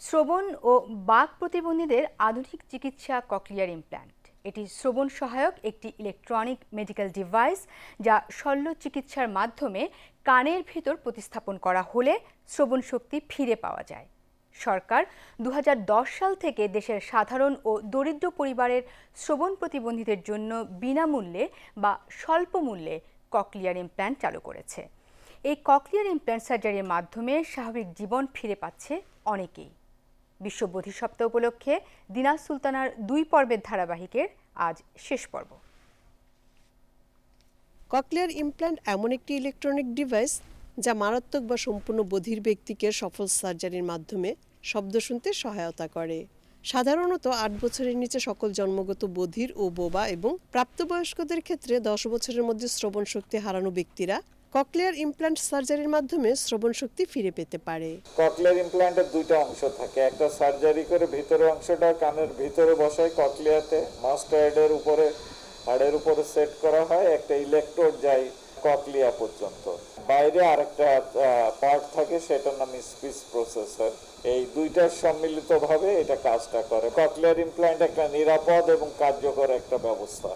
শ্রবণ ও বাক প্রতিবন্ধীদের আধুনিক চিকিৎসা ককলিয়ার ইমপ্ল্যান্ট এটি শ্রবণ সহায়ক একটি ইলেকট্রনিক মেডিকেল ডিভাইস যা শল্য চিকিৎসার মাধ্যমে কানের ভেতর প্রতিস্থাপন করা হলে শ্রবণ শক্তি ফিরে পাওয়া যায়। সরকার দু হাজার দশ সাল থেকে দেশের সাধারণ ও দরিদ্র পরিবারের শ্রবণ প্রতিবন্ধীদের জন্য বিনামূল্যে বা স্বল্প মূল্যে ককলিয়ার ইমপ্ল্যান্ট চালু করেছে। এই ককলিয়ার ইমপ্ল্যান্ট সার্জারির মাধ্যমে স্বাভাবিক জীবন ফিরে পাচ্ছে অনেকেই। বিশ্ব বধির সপ্তাহ উপলক্ষে দিনাজ সুলতানার দুই পর্বের ধারাবাহিকের আজ শেষ পর্ব। ককলিয়ার ইমপ্ল্যান্ট এমন একটি ইলেকট্রনিক ডিভাইস যা মারাত্মক বা সম্পূর্ণ বধির ব্যক্তিকে সফল সার্জারির মাধ্যমে শব্দ শুনতে সহায়তা করে। সাধারণত আট বছরের নিচে সকল জন্মগত বধির ও বোবা এবং প্রাপ্তবয়স্কদের ক্ষেত্রে দশ বছরের মধ্যে শ্রবণ শক্তি হারানো ব্যক্তিরা ককলিয়ার ইমপ্ল্যান্ট সার্জারির মাধ্যমে শ্রবণ শক্তি ফিরে পেতে পারে। ককলিয়ার ইমপ্ল্যান্টের দুইটা অংশ থাকে। একটা সার্জারি করে ভিতরের অংশটা কানের ভিতরে বসায় ককলিয়াতে, মাস্টার্ডের উপরে, হাড়ের উপরে সেট করা হয়, একটা ইলেকট্রোড যায় ককলিয়া পর্যন্ত। বাইরে আরেকটা পার্ট থাকে, সেটার নাম স্পিচ প্রসেসর। এই দুইটার সম্মিলিতভাবে এটা কাজটা করে। ককলিয়ার ইমপ্ল্যান্ট একটা নিরাপদ এবং কার্যকর একটা ব্যবস্থা।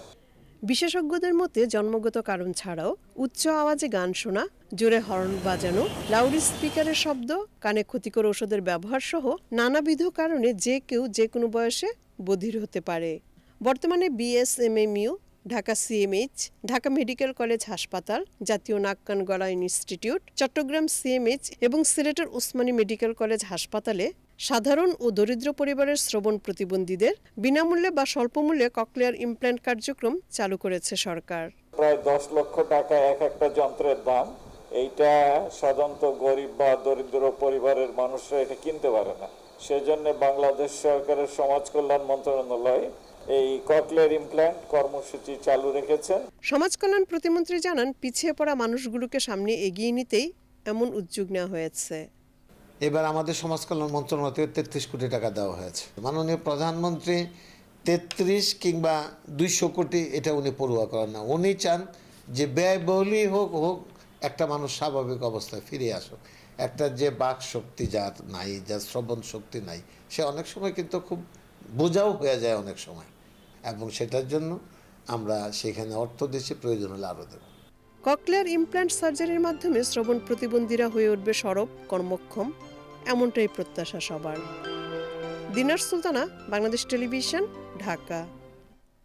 বিশেষজ্ঞদের মতে, জন্মগত কারণ ছাড়াও উচ্চ আওয়াজে গান শোনা, জোরে হর্ন বাজানো, লাউড স্পিকারের শব্দ, কানে ক্ষতিকর ওষুধের ব্যবহার সহ নানাবিধ কারণে যে কেউ যে কোনো বয়সে বধির হতে পারে। বর্তমানে BSMMU Dhaka CMH Dhaka medical college হাসপাতাল, জাতীয় নাক কান গলা ইনস্টিটিউট, চট্টগ্রাম সিএমএইচ এবং সিলেটের উসমানী মেডিকেল কলেজ হাসপাতালে সাধারণ ও দরিদ্র পরিবারের শ্রবণ প্রতিবন্ধীদের বিনামূল্যে বা স্বল্পমূল্যে ককলিয়ার ইমপ্ল্যান্ট কার্যক্রম চালু করেছে সরকার। প্রায় দশ লক্ষ টাকা এক একটা যন্ত্রের দাম। এইটা সাধারণত গরিব বা দরিদ্র পরিবারের মানুষরা এটা কিনতে পারে না। সেজন্য বাংলাদেশ সরকারের সমাজ কল্যাণ মন্ত্রণালয় এই ককলিয়ার ইমপ্ল্যান্ট কর্মসূচি চালু রেখেছেন সমাজ কল্যাণ প্রতিমন্ত্রী জানান পিছিয়ে পড়া মানুষগুলোকে সামনে এগিয়ে নিতেই এমন উদ্যোগ নেওয়া হয়েছে। এবার আমাদের সমাজ কল্যাণ মন্ত্রণালয় থেকে তেত্রিশ কোটি টাকা দেওয়া হয়েছে। মাননীয় প্রধানমন্ত্রী তেত্রিশ কিংবা দুইশো কোটি এটা উনি পড়ুয়া করেন না। উনি চান যে ব্যয়বহুলই হোক হোক, একটা মানুষ স্বাভাবিক অবস্থায় ফিরে আসুক। একটা যে বাক শক্তি যার নাই যার শ্রবণ শক্তি নাই, সে অনেক সময় কিন্তু খুব বোঝাও হয়ে যায় অনেক সময়। এবং সেটার জন্য আমরা সেখানে অর্থ দিচ্ছি, প্রয়োজন হলে আরও দেবো। ককলিয়ার ইমপ্ল্যান্ট সার্জারির মাধ্যমে শ্রবণ প্রতিবন্ধীরা হয়ে উঠবে সরব, কর্মক্ষম, এমনটাই প্রত্যাশা সবার। দিনার সুলতানা, বাংলাদেশ টেলিভিশন, ঢাকা।